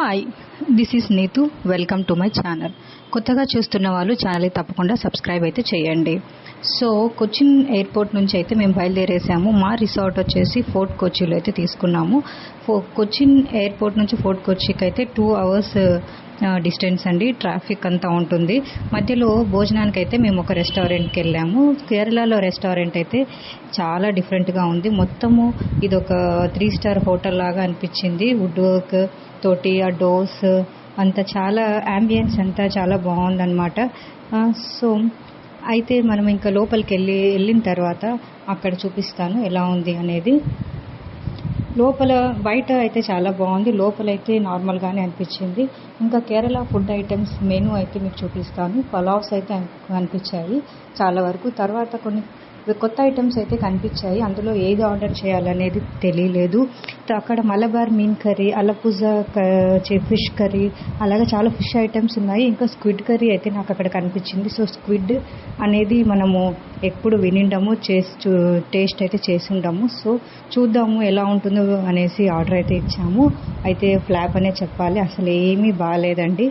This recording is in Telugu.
Hi this is Neetu welcome to my channel కొత్తగా చూస్తున్న వాళ్ళు ఛానల్ తప్పకుండా సబ్స్క్రైబ్ అయితే చేయండి. సో కొచ్చిన్ ఎయిర్పోర్ట్ నుంచి అయితే మేము బయలుదేరేసాము. మా రిసార్ట్ వచ్చేసి ఫోర్ట్ కొచ్చిలో అయితే తీసుకున్నాము. ఫో కొచ్చిన్ ఎయిర్పోర్ట్ నుంచి ఫోర్ట్ కొచ్చికి అయితే టూ అవర్స్ డిస్టెన్స్ అండి ట్రాఫిక్ అంతా ఉంటుంది. మధ్యలో భోజనానికి అయితే మేము ఒక రెస్టారెంట్కి వెళ్ళాము. కేరళలో రెస్టారెంట్ అయితే చాలా డిఫరెంట్గా ఉంది. మొత్తము ఇది ఒక త్రీ స్టార్ హోటల్ లాగా అనిపించింది. వుడ్ వర్క్ తోటి ఆ డోర్స్ అంతా చాలా అంబియన్స్ అంతా చాలా బాగుందన్నమాట. సో అయితే మనం ఇంకా లోపలికి వెళ్ళి వెళ్ళిన తర్వాత అక్కడ చూపిస్తాను ఎలా ఉంది అనేది. లోపల బయట అయితే చాలా బాగుంది. లోపల అయితే నార్మల్గానే అనిపించింది. ఇంకా కేరళ ఫుడ్ ఐటమ్స్ మెనూ అయితే మీకు చూపిస్తాను. పలావ్స్ అయితే అనిపించాయి చాలా వరకు. తర్వాత కొన్ని కొత్త ఐటమ్స్ అయితే కనిపించాయి. అందులో ఏది ఆర్డర్ చేయాలనేది తెలియలేదు. అక్కడ మలబార్ మీన్ కర్రీ అలపూజ ఫిష్ కర్రీ అలాగే చాలా ఫిష్ ఐటమ్స్ ఉన్నాయి. ఇంకా స్క్విడ్ కర్రీ అయితే నాకు అక్కడ కనిపించింది. సో స్క్విడ్ అనేది మనము ఎప్పుడు వినిండము చేసి టేస్ట్ అయితే చేసి ఉండము సో చూద్దాము ఎలా ఉంటుందో అనేసి ఆర్డర్ అయితే ఇచ్చాము. అయితే ఫ్లాప్ అనే చెప్పాలి. అసలు ఏమీ బాగాలేదండి.